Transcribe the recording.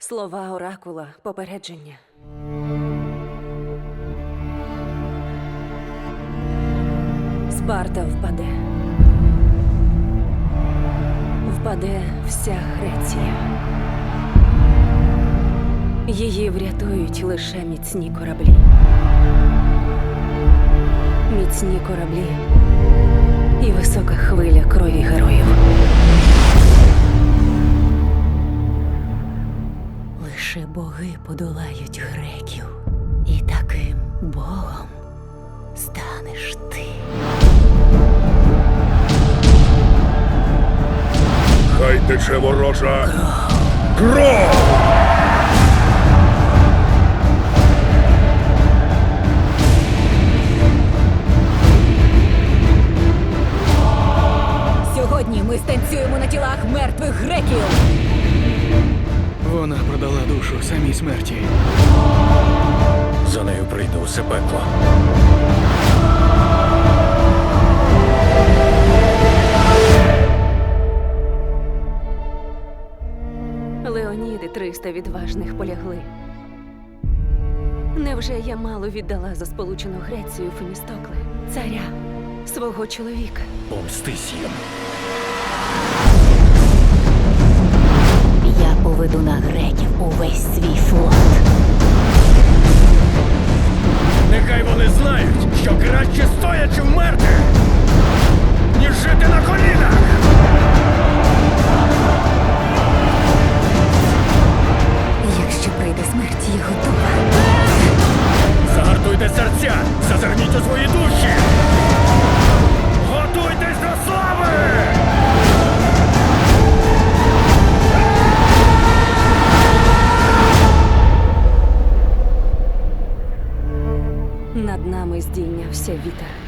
Слова оракула попередження. Спарта впаде. Впаде вся Греція. Її врятують лише міцні кораблі. Міцні кораблі і висока хвиля крові героїв. Лише боги подолають греків, і таким богом станеш ти. Хай тече ворожа кров! Сьогодні ми станцюємо на тілах мертвих греків. Вона продала душу самій смерті. За нею прийде усе пекло. Леоніди 300 відважних полягли. Невже я мало віддала за сполучену Грецію Фемістокле, царя, свого чоловіка? Помстись їм. Краще вмерти, ніж жити на колінах. Якщо прийде смерть, я готова. Загартуйте серця, зазирніть у свої душі. Готуйтесь до слави! Над нами здійнявся вітер.